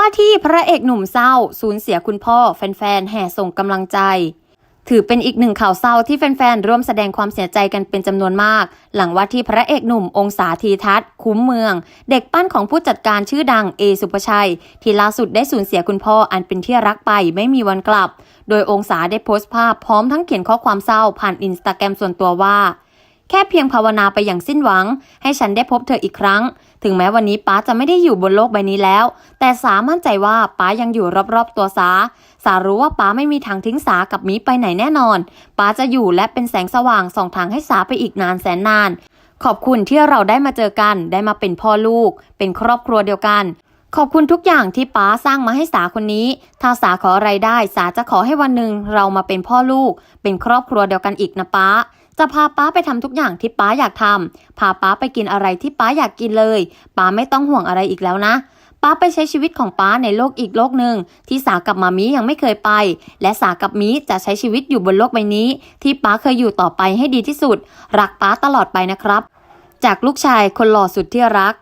ว่าที่พระเอกหนุ่มเศร้าสูญเสียคุณพ่อ แฟนๆแห่ส่งกำลังใจ ถือเป็นอีกหนึ่งข่าวเศร้าที่แฟนๆร่วมแสดงความเสียใจกันเป็นจำนวนมาก หลังว่าที่พระเอกหนุ่มองศาธีทัศน์คุ้มเมือง เด็กปั้นของผู้จัดการชื่อดังเอสุภชัย ที่ล่าสุดได้สูญเสียคุณพ่ออันเป็นที่รักไปไม่มีวันกลับ โดยองศาได้โพสต์ภาพพร้อมทั้งเขียนข้อความเศร้าผ่านอินสตาแกรมส่วนตัวว่า แค่เพียงภาวนาไปอย่างสิ้นหวัง ให้ฉันได้พบเธออีกครั้ง ถึงแม้วันนี้ป้าจะไม่ได้อยู่บนโลกใบนี้แล้ว แต่สามั่นใจว่าป้ายังอยู่รอบๆตัวสา สารู้ว่าป้าไม่มีทางทิ้งสากับมีไปไหนแน่นอนป้าจะอยู่และเป็นแสงสว่างส่องทางให้สาไปอีกนานแสนนาน ขอบคุณที่เราได้มาเจอกัน ได้มาเป็นพ่อลูก เป็นครอบครัวเดียวกันขอบคุณทุกอย่างที่ป้าสร้างมาให้สาคนนี้ ถ้าสาขออะไรได้ สาจะขอให้วันหนึ่งเรามาเป็นพ่อลูก เป็นครอบครัวเดียวกันอีกนะป้า จะพาป้าไปทำทุกอย่างที่ป้าอยากทำพาป้าไปกินอะไรที่ป้าอยากกินเลยป้าไม่ต้องห่วงอะไรอีกแล้วนะป้าไปใช้ชีวิตของป้าในโลกอีกโลกหนึ่งที่สากับมามียังไม่เคยไป และสากับมีจะใช้ชีวิตอยู่บนโลกใบนี้ ที่ป้าเคยอยู่ต่อไปให้ดีที่สุด รักป้าตลอดไปนะครับ จากลูกชายคนหล่อสุดที่รัก